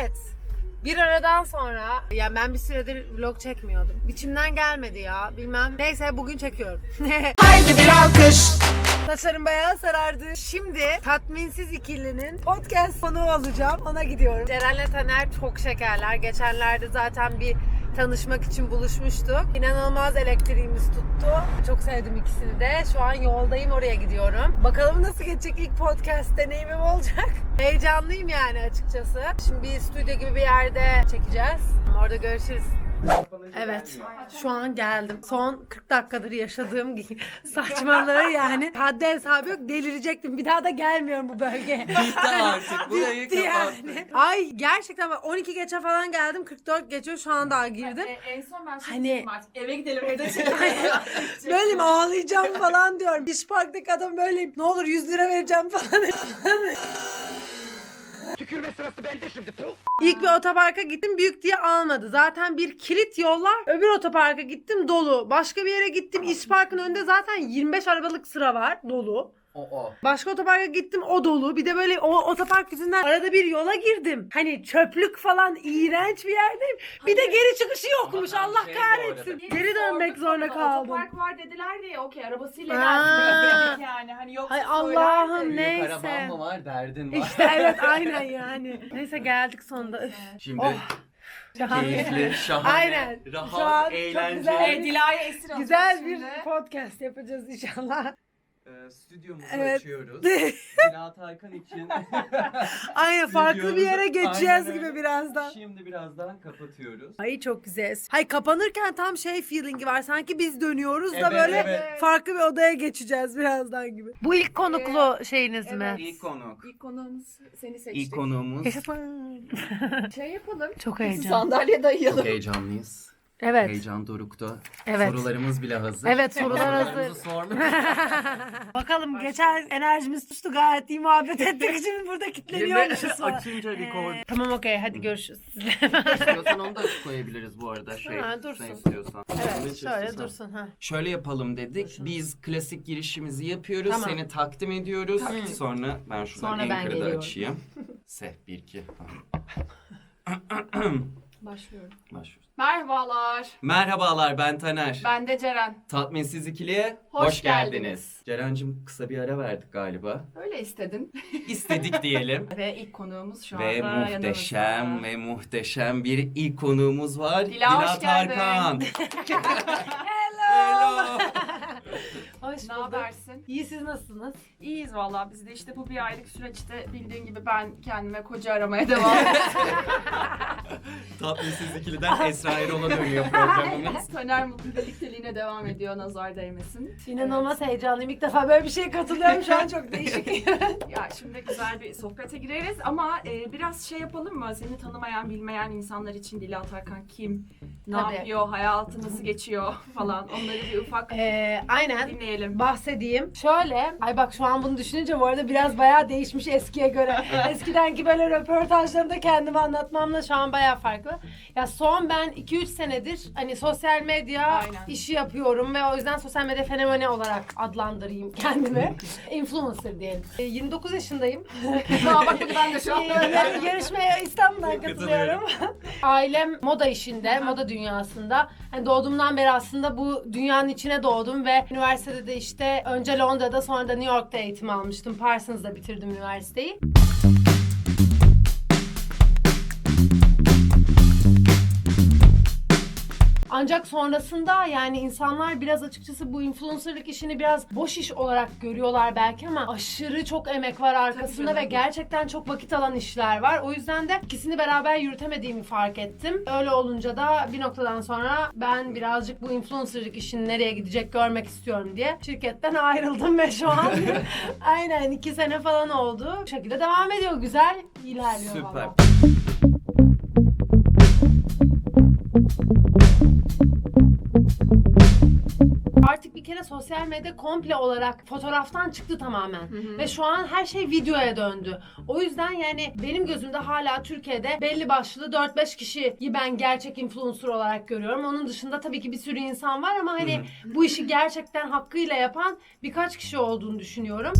Evet. Bir aradan sonra ya ben bir süredir vlog çekmiyordum. İçimden gelmedi ya. Bilmem. Neyse bugün çekiyorum. Haydi bir alkış. Saçlarım bayağı sarardı. Şimdi Tatminsiz ikilinin podcast konuğu olacağım. Ona gidiyorum. Ceren'le Taner çok şekerler. Geçenlerde zaten bir tanışmak için buluşmuştuk. İnanılmaz elektriğimiz tuttu. Çok sevdim ikisini de. Şu an yoldayım oraya gidiyorum. Bakalım nasıl geçecek ilk podcast deneyimim olacak. Heyecanlıyım yani açıkçası. Şimdi bir stüdyo gibi bir yerde çekeceğiz. Orada görüşürüz. Evet. Şu an geldim. Son 40 dakikadır yaşadığım saçmalığı yani. Haddi hesabı yok. Delirecektim. Bir daha da gelmiyorum bu bölgeye. Bitti artık. Burayı Bitti yani. Ay gerçekten bak 12 geçe falan geldim. 44 geçiyor şu an daha girdim. E, en son ben şey Hani- artık eve gidelim evde çekelim. Böyleyim ağlayacağım falan diyorum. İş parktaki adam böyleyim. Ne olur 100 lira vereceğim falan. İlk bir otoparka gittim büyük diye almadı. Zaten bir kilit yollar. Öbür otoparka gittim dolu. Başka bir yere gittim. İş parkın önünde zaten 25 arabalık sıra var dolu. O o. Başka otoparka gittim o dolu. Bir de böyle o otopark yüzünden arada bir yola girdim. Hani çöplük falan iğrenç bir yerdeyim. Bir de geri çıkışı yokmuş. Ama Allah şey bu kahretsin. Geri dönmek zorunda kaldım. Otopark var dediler diye okey arabasıyla gelsin yani hani yoksa Hay. Allah'ım Büyük neyse. araban mı var derdin var. İşte evet aynen yani. Neyse geldik sonunda. Üf. Şimdi Oh. Şahane. keyifli, şahane, Aynen. Şu an rahat, çok eğlenceli. güzel E, Dila'ya esir alacağız Güzel bir podcast yapacağız inşallah. Ee, stüdyomuzu Evet. açıyoruz. Dila Tarkan için. Aynen farklı bir yere geçeceğiz Aynen gibi birazdan. Şimdi birazdan kapatıyoruz. Ay çok güzel. Hay kapanırken tam şey feelingi var. Sanki biz dönüyoruz da Evet, böyle evet. farklı bir odaya geçeceğiz birazdan gibi. Bu ilk konuklu şeyiniz mi? Evet. İlk konuk. İlk konuğumuz seni seçtik. İlk konuğumuz. Şey yapalım. Çok Biz heyecan. Sandalye dayayalım. Heyecanlıyız. Evet. Heyecan dorukta. Evet. Sorularımız bile hazır. Evet, sorular hazır. Sorularımızı sormak. Bakalım geçen enerjimiz tuttu gayet iyi muhabbet ettik. Şimdi burada kilitleniyormuşuz sonra. Açınca record. Ee, tamam okey hadi görüşürüz. İstiyorsan onu da koyabiliriz bu arada şey. Ha, dursun. Sen istiyorsan. Evet şöyle dursun ha. Şöyle yapalım dedik. Biz klasik girişimizi yapıyoruz. Tamam. Seni takdim ediyoruz. Sonra ben şuradan Sonra ben geliyorum. açayım. Seh 1 2. Başlıyorum. Başlıyoruz. Merhabalar. Merhabalar ben Taner. Ben de Ceren. Tatminsiz ikiliye hoş, Hoş geldiniz. geldiniz. Ceren'cim kısa bir ara verdik galiba. Öyle istedin. İstedik diyelim. Ve ilk konuğumuz şu ve anda muhteşem yanımızda. ve muhteşem bir ilk konuğumuz var. Dila, hoş geldin. Tarkan. Hello. Hello. Hoş Ne bulduk. habersin? İyi siz nasılsınız? İyiyiz valla. Biz de işte bu bir aylık süreçte bildiğin gibi ben kendime koca aramaya devam ediyorum. Tatminsiz ikiliden Esra Erol'a dönüyor programımız. Taner mutlu birlikteliğine devam ediyor. Nazar değmesin. İnanılmaz heyecanlıyım. İlk defa böyle bir şeye katılıyorum. Şu an çok değişik. Ya şimdi güzel bir sohbete gireriz ama e, biraz şey yapalım mı? Seni tanımayan, bilmeyen insanlar için Dila Tarkan kim? Ne Tabii. yapıyor? Hayatı nasıl geçiyor falan. Onları bir ufak ee, aynen. dinleyelim. bahsedeyim. Şöyle, ay bak şu an bunu düşününce bu arada biraz bayağı değişmiş eskiye göre. Eskidenki böyle röportajlarımda kendimi anlatmamla şu an bayağı farklı. Ya son ben 2-3 senedir hani sosyal medya Aynen. işi yapıyorum ve o yüzden sosyal medya fenomeni olarak adlandırayım kendimi. Influencer diyelim. E, 29 yaşındayım. Aa, bak ben de şu an Yar- yarışmaya İstanbul'dan Katılıyorum. katılıyorum. Ailem moda işinde, moda dünyasında. Hani doğduğumdan beri aslında bu dünyanın içine doğdum ve üniversitede de işte önce Londra'da sonra da New York'ta eğitim almıştım. Parsons'da bitirdim üniversiteyi. Ancak sonrasında yani insanlar biraz açıkçası bu influencerlık işini biraz boş iş olarak görüyorlar belki ama aşırı çok emek var arkasında ve gerçekten çok vakit alan işler var. O yüzden de ikisini beraber yürütemediğimi fark ettim. Öyle olunca da bir noktadan sonra ben birazcık bu influencerlık işinin nereye gidecek görmek istiyorum diye şirketten ayrıldım ve şu an aynen iki sene falan oldu. Bu şekilde devam ediyor. Güzel ilerliyor Süper. valla. Artık bir kere sosyal medya komple olarak fotoğraftan çıktı tamamen. Ve şu an her şey videoya döndü. O yüzden yani benim gözümde hala Türkiye'de belli başlı 4-5 kişiyi ben gerçek influencer olarak görüyorum. Onun dışında tabii ki bir sürü insan var ama hani bu işi gerçekten hakkıyla yapan birkaç kişi olduğunu düşünüyorum.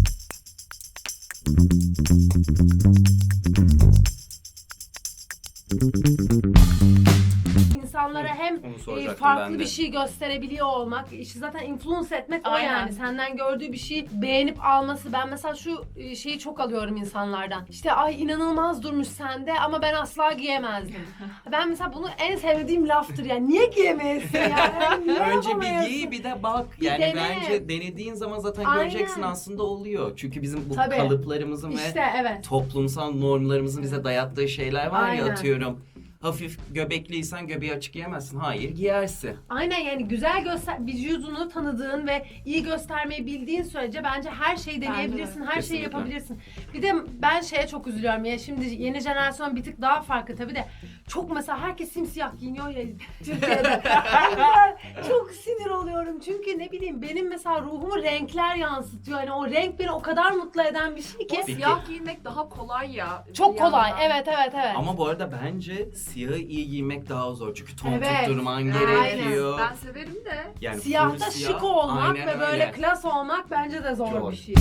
Soracaktım farklı ben de. bir şey gösterebiliyor olmak, işte zaten influence etmek o Aynen. yani. Senden gördüğü bir şeyi beğenip alması. Ben mesela şu e, şeyi çok alıyorum insanlardan. İşte ay inanılmaz durmuş sende ama ben asla giyemezdim. ben mesela bunu en sevdiğim laftır yani. Niye giyemeyesin yani? Niye Önce bir yapamayasın? giy bir de bak. Bir yani dene. bence denediğin zaman zaten Aynen. göreceksin aslında oluyor. Çünkü bizim bu Tabii. kalıplarımızın ve İşte evet. toplumsal normlarımızın bize dayattığı şeyler var Aynen. ya atıyorum. Hafif göbekliysen göbeği açık giyemezsin. Hayır giyersin. Aynen yani güzel göster vücudunu tanıdığın ve iyi göstermeyi bildiğin sürece bence her şeyi deneyebilirsin, her şeyi Kesinlikle. yapabilirsin. Bir de ben şeye çok üzülüyorum ya şimdi yeni jenerasyon bir tık daha farklı tabii de çok mesela herkes simsiyah giyiniyor ya Türkiye'de. Ben çok sinir oluyorum çünkü ne bileyim benim mesela ruhumu renkler yansıtıyor. Yani o renk beni o kadar mutlu eden bir şey ki. Peki. Siyah giyinmek daha kolay ya. Çok kolay. yandan. Evet evet evet. Ama bu arada bence siyahı iyi giymek daha zor. Çünkü ton Evet. tutturman Aynen. gerekiyor. Ben severim de. Yani full Siyahta siyah, şık olmak aynen ve böyle öyle. klas olmak bence de zor, Zor. bir şey.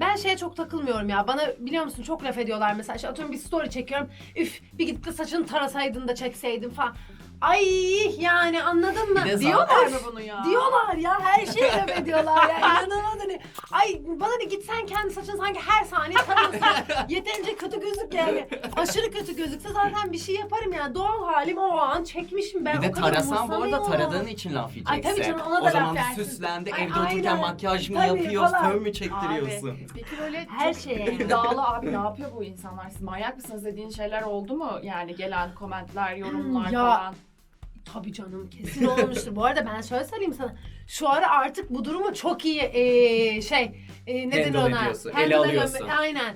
Ben şeye çok takılmıyorum ya. Bana biliyor musun çok laf ediyorlar mesela. İşte atıyorum bir story çekiyorum. Üf bir gidip de saçını tarasaydın da çekseydin falan. Ay yani anladın mı? Bir de Diyorlar mı bunu ya? Diyorlar ya her şeyi laf ediyorlar ya inanılmaz hani. Ay bana ne git sen kendi saçını sanki her saniye tarıyorsun. Yeterince kötü gözük yani. Aşırı kötü gözükse zaten bir şey yaparım yani. Doğal halim o an çekmişim ben. Bir de o kadar tarasan bu arada umursamıyorum. taradığın için laf yiyeceksin. Ay tabii canım, ona da o laf zaman yersin. süslendi Ay, evde otururken aynen. makyaj mı Tabii, yapıyor, falan. fön mü çektiriyorsun? Abi, peki böyle Her çok şeye. iddialı abi ne yapıyor bu insanlar? Siz manyak mısınız dediğin şeyler oldu mu? Yani gelen komentler, yorumlar Ya, falan. Tabii canım kesin olmuştur. Bu arada ben şöyle söyleyeyim sana. Şu ara artık bu durumu çok iyi eee, şey eee ne denir Handle ona? ediyorsun, ele alıyorsun. Aynen.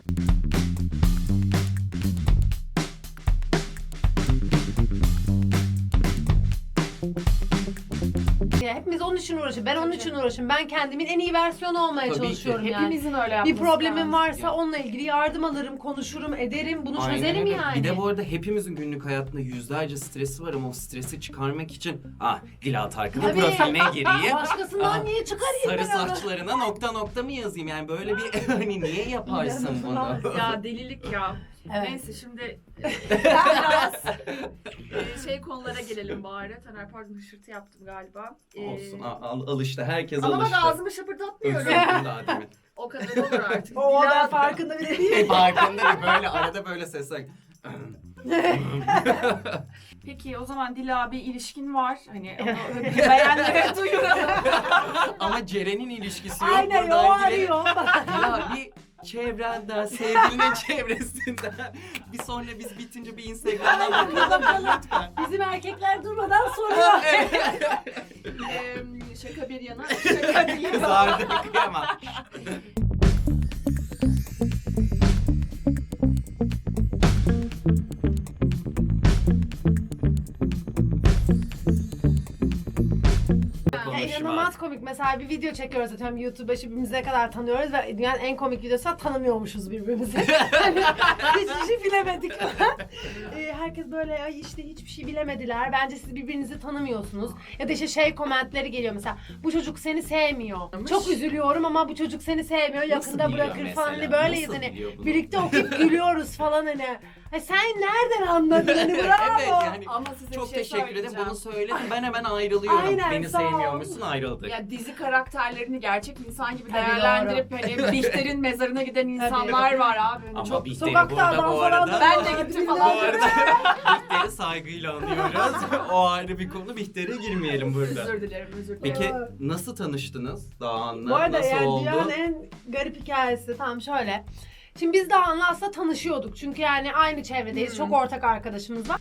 Hepimiz onun için uğraşıyoruz. Ben onun Tabii. için uğraşıyorum. Ben kendimin en iyi versiyonu olmaya Tabii ki. çalışıyorum yani. Hepimizin öyle Bir yapması problemim lazım. varsa Ya. onunla ilgili yardım alırım, konuşurum, ederim. Bunu Aynen çözerim öyle. yani. Bir de bu arada hepimizin günlük hayatında yüzlerce stresi var ama o stresi çıkarmak için ah Dila Tarkan'ın Tabii. profiline gireyim. Başkasından Aa, niye çıkarayım Sarı ben onu? saçlarına nokta nokta mı yazayım yani böyle bir hani niye yaparsın bunu? Ya delilik ya. Evet. Neyse şimdi biraz e, şey konulara gelelim bari. Taner pardon hışırtı yaptım galiba. E, Olsun al, al, al işte herkes Ama bak alıştı. ağzımı Özür şapırdatmıyorum. dilerim daha demin. o kadar olur artık. O Dilan- da farkında bile değil. Farkında değil, böyle arada böyle sesler. Peki o zaman Dila bir ilişkin var. Hani onu beğenlere duyuralım. Ama Ceren'in ilişkisi yok. Aynen o Buradan arıyor. Ya bir çevrenden, sevgilinin çevresinden. Bir sonra biz bitince bir Instagram'dan bakalım lütfen. Bizim erkekler durmadan soruyor. Ee, şaka bir yana. Şaka değil. Kızardı kıyamam. İnanılmaz komik. Mesela bir video çekiyoruz zaten YouTube'a birbirimizi ne kadar tanıyoruz ve dünyanın en komik videosu tanımıyormuşuz birbirimizi. Hani Hiçbir şey bilemedik. Ee, Herkes böyle ay işte hiçbir şey bilemediler. Bence siz birbirinizi tanımıyorsunuz. Ya da işte şey komentleri geliyor mesela. Bu çocuk seni sevmiyor. Çok üzülüyorum ama bu çocuk seni sevmiyor. Nasıl Yakında biliyor bırakır mesela? falan. Hani böyleyiz Nasıl hani. biliyor bunu? Birlikte okuyup gülüyoruz falan hani. Ha, sen nereden anladın? Hani bravo. evet yani Ama size çok bir şey teşekkür ederim. söyleyeceğim. Bunu söyledim. Ben hemen ayrılıyorum. Aynen, Beni sağ ol. sevmiyormuşsun ayrıldık. Ya dizi karakterlerini gerçek insan gibi Tabii değerlendirip hani Bihter'in mezarına giden insanlar var abi. Hani Ama çok Bihter'i sokakta burada adam bu falan arada... da- ben de gittim Bu falan. arada Bihter'i saygıyla anıyoruz. o ayrı bir konu. Bihter'e girmeyelim burada. Özür dilerim, özür dilerim. Peki nasıl tanıştınız Dağan'la? Bu arada nasıl yani oldu? dünyanın en garip hikayesi tam şöyle. Şimdi biz daha Anla aslında tanışıyorduk. Çünkü yani aynı çevredeyiz. Hmm. Çok ortak arkadaşımız var.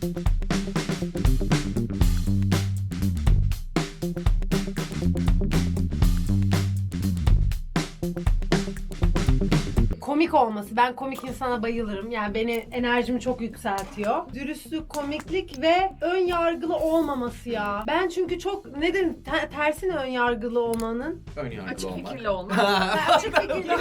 komik olması. Ben komik insana bayılırım. Yani beni enerjimi çok yükseltiyor. Dürüstlük, komiklik ve ön yargılı olmaması ya. Ben çünkü çok nedir te- tersine ön yargılı olmanın? Ön yargılı Açık olmak. fikirli olmak. Açık fikirli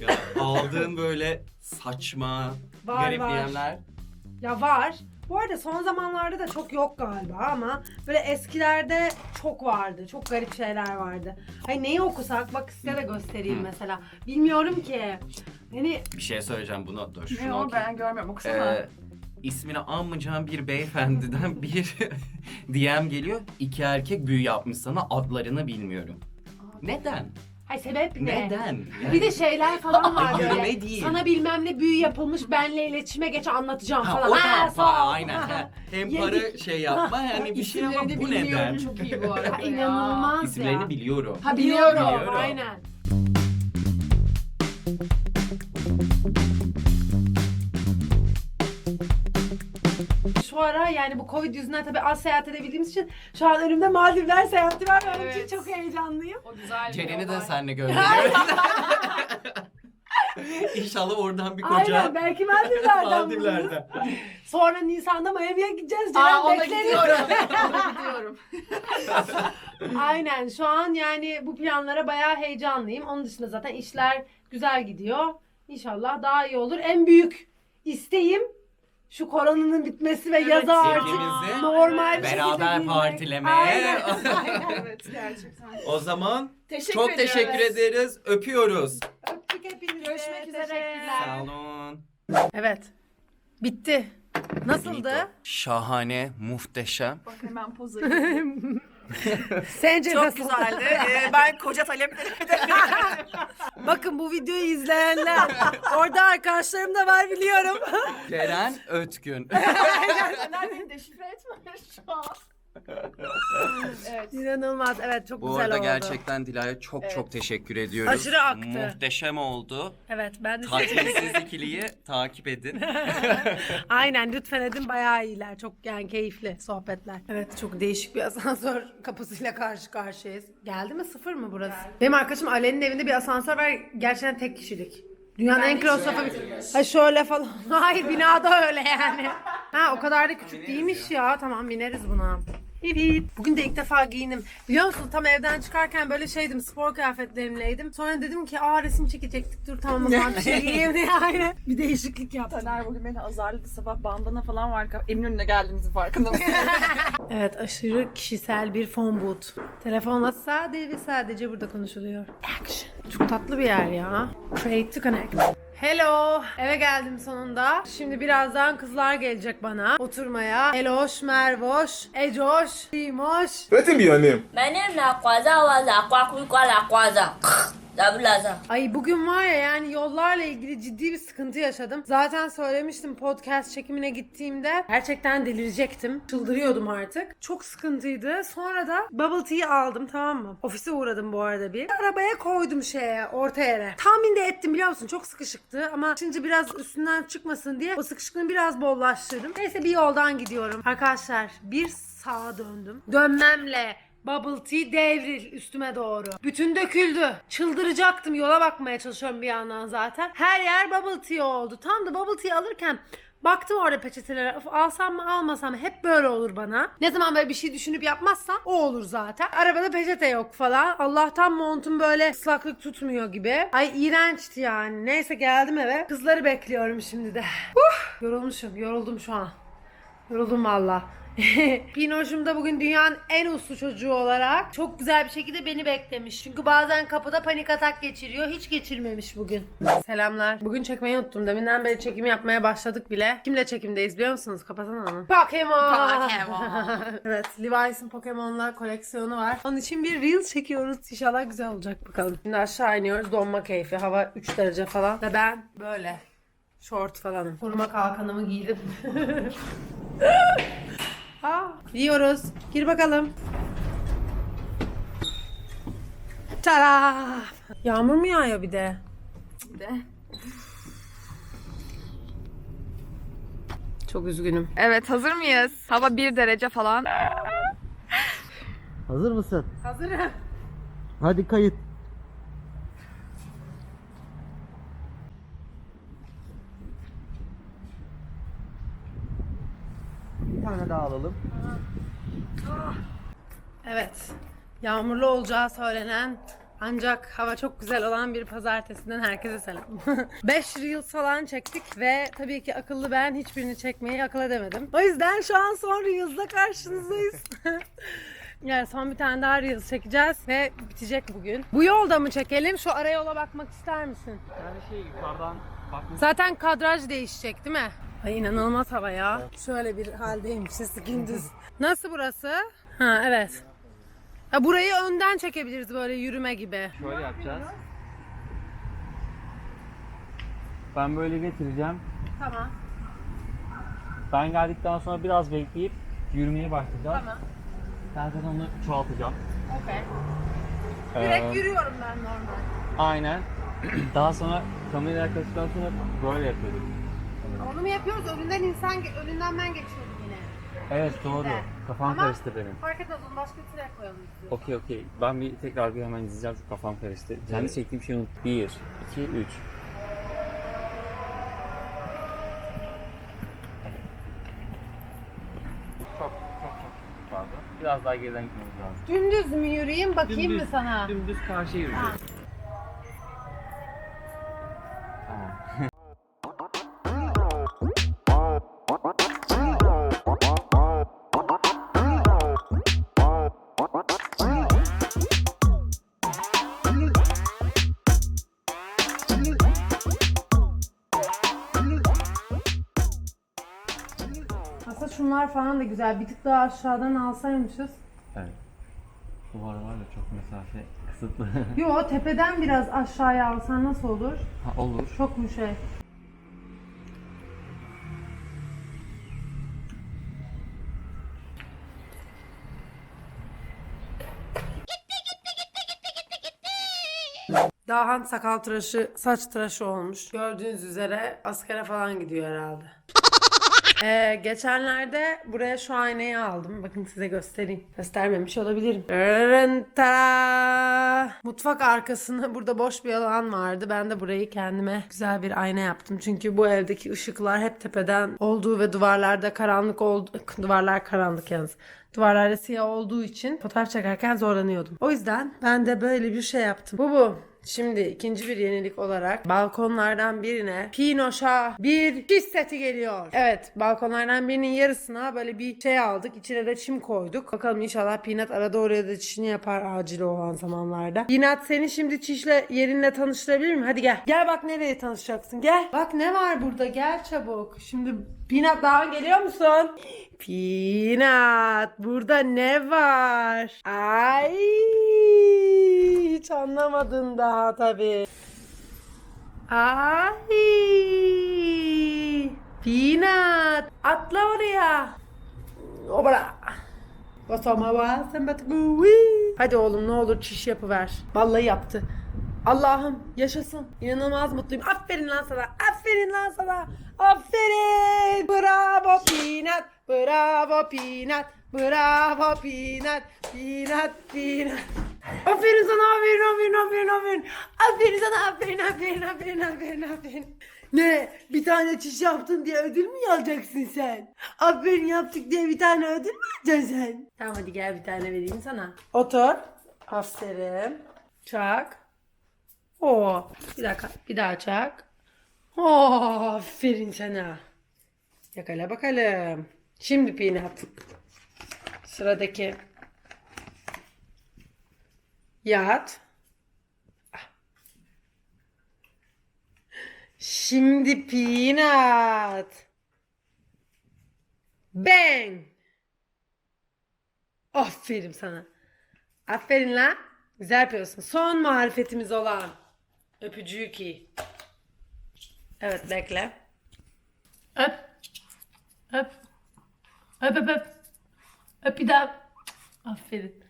Ya, aldığın böyle saçma, Var, garip var. diyenler? Ya var. Bu arada son zamanlarda da çok yok galiba ama böyle eskilerde çok vardı. Çok garip şeyler vardı. Hani neyi okusak bak size de göstereyim mesela. Bilmiyorum ki. Hani Bir şey söyleyeceğim bunu. Dur Ne şunu o okuyayım. ben görmüyorum okusana. Ee, ismini anmayacağım bir beyefendiden bir DM geliyor. İki erkek büyü yapmış sana adlarını bilmiyorum. Neden? ay sebep ne? Neden? Bir de şeyler falan var Yürüme böyle. değil. Sana bilmem ne büyü yapılmış benle iletişime geç anlatacağım Ha, falan. o Ha, da sağ ol. aynen. ha. Hem Yedik. para şey yapma yani bir şey ama İsimlerini bu bilmiyorum, neden? Çok iyi bu arada Ha, ya. inanılmaz İsimlerini ya. biliyorum. Ha biliyorum. Biliyorum. Aynen. Şu ara yani bu Covid yüzünden tabii az seyahat edebildiğimiz için şu an önümde Maldivler seyahati var. Onun Evet. için çok heyecanlıyım. O güzel bir Ceren'i de olay. seninle gönderiyoruz. İnşallah oradan bir koca Aynen belki Maldivler'den buluruz. Maldivler'den. Sonra Nisan'da Miami'ye gideceğiz. Ceren Aa ona bekleniyor. gidiyorum. ona gidiyorum. Aynen şu an yani bu planlara bayağı heyecanlıyım. Onun dışında zaten işler güzel gidiyor. İnşallah daha iyi olur. En büyük isteğim şu koronanın bitmesi ve Evet, yaza artık normal bir beraber şekilde partilemeye. Aynen. Aynen. evet gerçekten. O zaman Teşekkür çok ediyoruz. teşekkür ederiz. Öpüyoruz. Öptük hepinizi. Görüşmek üzere. Teşekkürler. Sağ olun. Evet. Bitti. Nasıldı? Şahane, muhteşem. Bak hemen poz Sence Çok nasıldı? güzeldi. Ee, ben koca taleplerimi de Bakın bu videoyu izleyenler orada arkadaşlarım da var biliyorum. Ceren Ötgün. Fener beni deşifre etme şu an. evet. İnanılmaz. Evet çok Bu güzel arada oldu. gerçekten Dila'ya çok Evet. çok teşekkür ediyoruz. Aşırı aktı. Muhteşem oldu. Evet ben de Tatminsiz ikiliyi takip edin. Aynen lütfen edin bayağı iyiler. Çok yani keyifli sohbetler. Evet çok değişik bir asansör kapısıyla karşı karşıyayız. Geldi mi sıfır mı burası? Benim arkadaşım Ali'nin evinde bir asansör var. Gerçekten tek kişilik. Dünyanın en klostrofobik. Ha şöyle falan. Hayır binada öyle yani. Ha o kadar da küçük değilmiş ya. Tamam bineriz buna. Evet. Bugün de ilk defa giyindim. Biliyor musun tam evden çıkarken böyle şeydim spor kıyafetlerimleydim. Sonra dedim ki aa resim çekecektik dur tamam o zaman bir şey giyeyim diye yani. Bir değişiklik yaptım. Taner bugün beni azarladı sabah bandana falan var. Eminönü'ne geldiğinizin farkında mısın? Evet aşırı kişisel bir phone booth. Telefonla sadece ve sadece burada konuşuluyor. Action. Çok tatlı bir yer ya. Create to connect. Hello. Eve geldim sonunda. Şimdi birazdan kızlar gelecek bana oturmaya. Eloş, Mervoş, Ecoş, Dimoş. Wetin be your name? My name na Kwaza Waza Kwakwikwa Kwaza. Zabulaza. Ay bugün var ya yani yollarla ilgili ciddi bir sıkıntı yaşadım. Zaten söylemiştim podcast çekimine gittiğimde gerçekten delirecektim. Çıldırıyordum artık. Çok sıkıntıydı. Sonra da bubble tea aldım tamam mı? Ofise uğradım bu arada bir. Arabaya koydum şeye orta yere. Tahmin de ettim biliyor musun? Çok sıkışıktı ama şimdi biraz üstünden çıkmasın diye o sıkışıklığını biraz bollaştırdım. Neyse bir yoldan gidiyorum. Arkadaşlar bir sağa döndüm. Dönmemle Bubble tea devril üstüme doğru. Bütün döküldü. Çıldıracaktım. Yola bakmaya çalışıyorum bir yandan zaten. Her yer bubble tea oldu. Tam da bubble tea alırken Baktım orada peçetelere. Of, alsam mı almasam mı? Hep böyle olur bana. Ne zaman böyle bir şey düşünüp yapmazsam o olur zaten. Arabada peçete yok falan. Allah'tan montum böyle ıslaklık tutmuyor gibi. Ay iğrençti yani. Neyse geldim eve. Kızları bekliyorum şimdi de. Uh, yorulmuşum. Yoruldum şu an. Yoruldum valla. Pinoş'um da bugün dünyanın en uslu çocuğu olarak çok güzel bir şekilde beni beklemiş. Çünkü bazen kapıda panik atak geçiriyor. Hiç geçirmemiş bugün. Selamlar. Bugün çekmeyi unuttum. Deminden beri çekim yapmaya başladık bile. Kimle çekimdeyiz biliyor musunuz? Kapasana onu. Pokemon. Pokemon. evet. Levi's'in Pokemon'lar koleksiyonu var. Onun için bir reel çekiyoruz. İnşallah güzel olacak bakalım. Şimdi aşağı iniyoruz. Donma keyfi. Hava 3 derece falan. Ve ben böyle. Short falanım. Koruma kalkanımı giydim. Aa, yiyoruz. Gir bakalım. Tada! Yağmur mu yağıyor bir de? de. Çok üzgünüm. Evet hazır mıyız? Hava 1 derece falan. Hazır mısın? Hazırım. Hadi kayıt. Tane daha alalım. Evet. Yağmurlu olacağı söylenen Ancak hava çok güzel olan bir pazartesinden herkese selam. 5 Reels falan çektik ve tabii ki akıllı ben hiçbirini çekmeyi akıl edemedim. O yüzden şu an son Reels'la karşınızdayız. Yani son bir tane daha Reels çekeceğiz ve bitecek bugün. Bu yolda mı çekelim? Şu ara yola bakmak ister misin? Yani şey yukarıdan bakmış. Zaten kadraj değişecek değil mi? Ay inanılmaz hava ya. Şöyle bir haldeymişiz gündüz. Nasıl burası? Ha evet. Ha, burayı önden çekebiliriz böyle yürüme gibi. Şöyle yapacağız. Ben böyle getireceğim. Tamam. Ben geldikten sonra biraz bekleyip yürümeye başlayacağız. Tamam. Ben zaten onu çoğaltacağım. Okey. Ee, Direkt yürüyorum ben normal. Aynen. Daha sonra kameraya yaklaştıktan sonra böyle yapıyorduk. Onu mu yapıyoruz? Önünden insan, önünden ben geçiyordum yine. Evet doğru. Evet. Kafam Ama- karıştı benim. Fark etmez onu başka bir türlü koyalım istiyorum. Okey okey. Ben bir tekrar bir hemen izleyeceğim. Çok kafam karıştı. Kendi çektiğim şeyi unut. 1, 2, 3. Çok çok çok pardon. Biraz daha geriden gitmemiz lazım. Dümdüz mü yürüyeyim bakayım mı Dümdüz- sana? Dümdüz karşıya yürüyeceğiz. Falan da güzel. Bir tık daha aşağıdan alsaymışız. Evet. Duvarlar da çok mesafe kısıtlı. Yo tepeden biraz aşağıya alsan nasıl olur? ha, olur. Çok mu şey? Dahan sakal tıraşı, saç tıraşı olmuş. Gördüğünüz üzere askere falan gidiyor herhalde. Ee, geçenlerde buraya şu aynayı aldım. Bakın size göstereyim. Göstermemiş olabilirim. Mutfak arkasında burada boş bir alan vardı. Ben de burayı kendime güzel bir ayna yaptım. Çünkü bu evdeki ışıklar hep tepeden olduğu ve duvarlarda karanlık oldu. Duvarlar karanlık yalnız. Duvarlarda siyah olduğu için fotoğraf çekerken zorlanıyordum. O yüzden ben de böyle bir şey yaptım. Bu bu. Şimdi ikinci bir yenilik olarak balkonlardan birine Pinoş'a bir çiş seti geliyor. Evet balkonlardan birinin yarısına böyle bir şey aldık. İçine de çim koyduk. Bakalım inşallah Peanut arada oraya da çişini yapar acil olan zamanlarda. Peanut seni şimdi çişle yerinle tanıştırabilir mi? Hadi gel. Gel bak nereye tanışacaksın gel. Bak ne var burada gel çabuk. Şimdi Peanut daha geliyor musun? Peanut burada ne var? Ay hiç anlamadın daha tabii. Ay Peanut atla oraya. Obra. Basama basam batgui. Hadi oğlum ne olur çiş yapıver. Vallahi yaptı. Allah'ım yaşasın. İnanılmaz mutluyum. Aferin lan sana. Aferin lan sana. Aferin. Bravo Peanut. Bravo Peanut. Bravo Peanut. Peanut. Peanut. Aferin sana aferin aferin aferin aferin. Aferin sana aferin aferin aferin aferin aferin. Ne? Bir tane çiş yaptın diye ödül mü alacaksın sen? Aferin yaptık diye bir tane ödül mü alacaksın sen? Tamam hadi gel bir tane vereyim sana. Otur. Aferin. Çak. Oo. Bir dakika. Bir daha çak. Oo, aferin sana. Yakala bakalım. Şimdi Peanut. Sıradaki. Yat. Şimdi Peanut. Bang. Aferin sana. Aferin lan. Güzel yapıyorsun. Son marifetimiz olan öpücüğü ki. Evet bekle. Öp. Öp. Öp öp öp. Öp bir daha. Aferin.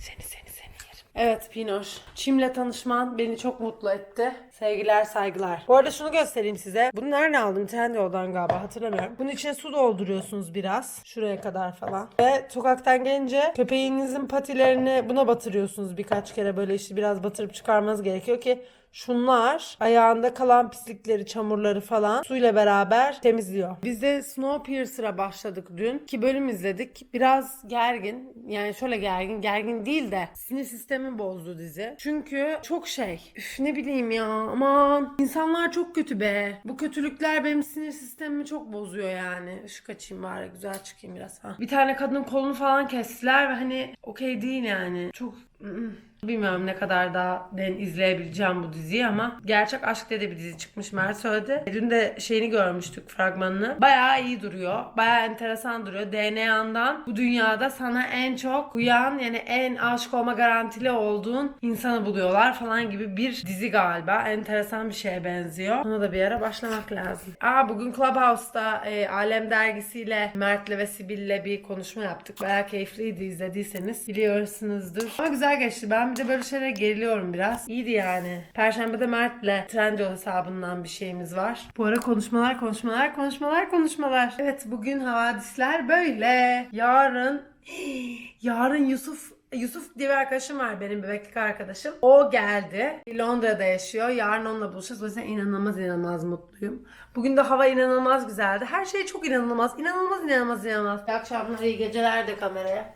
Seni seni seni yerim. Evet Pinoş. Çim'le tanışman beni çok mutlu etti. Sevgiler saygılar. Bu arada şunu göstereyim size. Bunu nerede aldım? Trendyol'dan galiba hatırlamıyorum. Bunun içine su dolduruyorsunuz biraz. Şuraya kadar falan. Ve sokaktan gelince köpeğinizin patilerini buna batırıyorsunuz birkaç kere. Böyle işte biraz batırıp çıkarmanız gerekiyor ki Şunlar ayağında kalan pislikleri, çamurları falan suyla beraber temizliyor. Biz de Snowpiercer'a başladık dün. ki bölüm izledik. Biraz gergin. Yani şöyle gergin. Gergin değil de sinir sistemi bozdu dizi. Çünkü çok şey. Üf, ne bileyim ya aman. İnsanlar çok kötü be. Bu kötülükler benim sinir sistemimi çok bozuyor yani. Işık açayım bari güzel çıkayım biraz. Ha. Bir tane kadının kolunu falan kestiler ve hani okey değil yani. Çok ı-ı. Bilmiyorum ne kadar daha ben izleyebileceğim bu diziyi ama Gerçek Aşk diye de bir dizi çıkmış Mert söyledi. Dün de şeyini görmüştük fragmanını. Bayağı iyi duruyor. Bayağı enteresan duruyor. DNA'ndan bu dünyada sana en çok uyan yani en aşık olma garantili olduğun insanı buluyorlar falan gibi bir dizi galiba. Enteresan bir şeye benziyor. Ona da bir ara başlamak lazım. Aa bugün Clubhouse'da e, Alem dergisiyle Mert'le ve Sibel'le bir konuşma yaptık. Bayağı keyifliydi izlediyseniz biliyorsunuzdur. Ama güzel geçti. Ben bir de böyle şeylere geriliyorum biraz. İyiydi yani. Perşembede Mert'le Trendyol hesabından bir şeyimiz var. Bu ara konuşmalar, konuşmalar, konuşmalar, konuşmalar. Evet bugün havadisler böyle. Yarın Yarın Yusuf Yusuf diye bir arkadaşım var benim bebeklik arkadaşım. O geldi. Londra'da yaşıyor. Yarın onunla buluşacağız. O yüzden inanılmaz inanılmaz mutluyum. Bugün de hava inanılmaz güzeldi. Her şey çok inanılmaz. İnanılmaz inanılmaz inanılmaz. İyi akşamlar, iyi geceler de kameraya.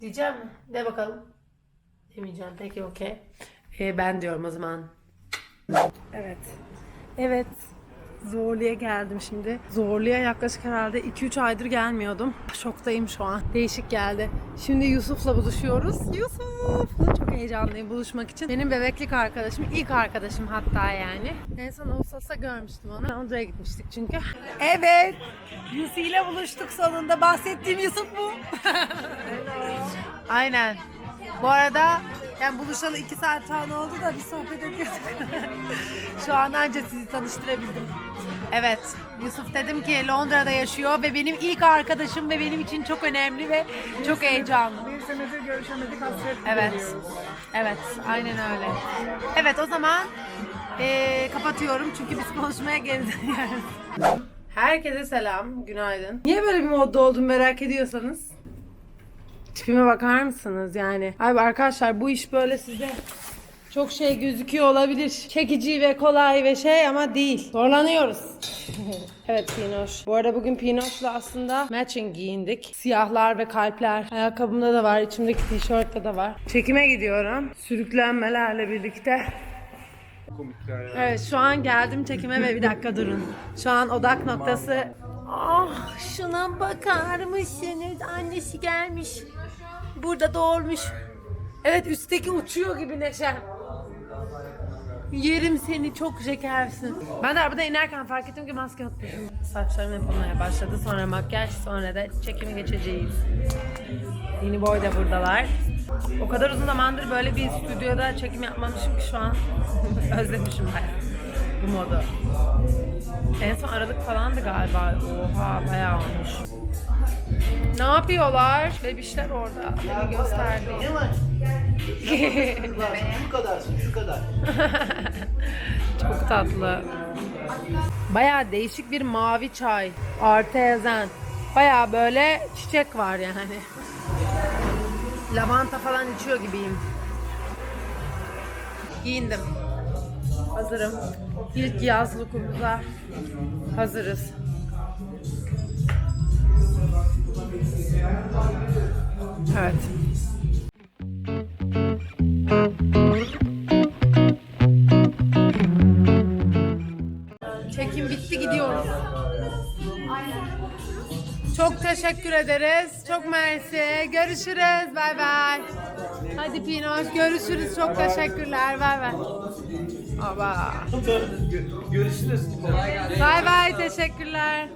Diyeceğim mi? De bakalım. Demeyeceğim. Peki okey. Ee, ben diyorum o zaman. Evet. Evet. Zorlu'ya geldim şimdi. Zorlu'ya yaklaşık herhalde 2-3 aydır gelmiyordum. Şoktayım şu an. Değişik geldi. Şimdi Yusuf'la buluşuyoruz. Yusuf! Çok heyecanlıyım buluşmak için. Benim bebeklik arkadaşım, ilk arkadaşım hatta yani. En son Ağustos'ta görmüştüm onu. Londra'ya gitmiştik çünkü. Evet! Yusuf ile buluştuk sonunda. Bahsettiğim Yusuf bu. Aynen. Bu arada yani buluşalı iki saat falan oldu da bir sohbet ediyorduk. Şu an anca sizi tanıştırabildim. Evet, Yusuf dedim ki Londra'da yaşıyor ve benim ilk arkadaşım ve benim için çok önemli ve çok heyecanlı. Bir senedir görüşemedik hasret Evet, gidiyoruz. evet, aynen öyle. Evet, o zaman eee, kapatıyorum çünkü biz konuşmaya geri dönüyoruz. Herkese selam, günaydın. Niye böyle bir modda oldum merak ediyorsanız? Tipime bakar mısınız yani? Abi arkadaşlar bu iş böyle size çok şey gözüküyor olabilir. Çekici ve kolay ve şey ama değil. Zorlanıyoruz. evet Pinoş. Bu arada bugün Pinoş'la aslında matching giyindik. Siyahlar ve kalpler. Ayakkabımda da var. içimdeki tişörtte de var. Çekime gidiyorum. Sürüklenmelerle birlikte. Evet şu an geldim çekime ve bir dakika durun. Şu an odak noktası Ah şuna bakar mısınız? Annesi gelmiş. Burada doğurmuş. Evet üstteki uçuyor gibi Neşe. Yerim seni çok şekersin. Ben de arabada inerken fark ettim ki maske unutmuşum. Saçlarım yapılmaya başladı. Sonra makyaj, sonra da çekime geçeceğiz. Yeni boy da buradalar. O kadar uzun zamandır böyle bir stüdyoda çekim yapmamışım ki şu an özlemişim bayağı bu modu. En son Aralık falandı galiba. Oha bayağı olmuş. Ne yapıyorlar? Bebişler orada. Beni gösterdi. Ne var? Şu kadarsın şu kadar. Çok tatlı. Bayağı değişik bir mavi çay. Artezan. Bayağı böyle çiçek var yani. Lavanta falan içiyor gibiyim. Giyindim. Hazırım. İlk yaz lookumuza hazırız. Evet. Çekim bitti gidiyoruz. Çok teşekkür ederiz. Çok mersi. Görüşürüz. Bay bay. Hadi Pinoş görüşürüz. Çok teşekkürler. Bay bay. Aba. Görüşürüz. Bay bay teşekkürler.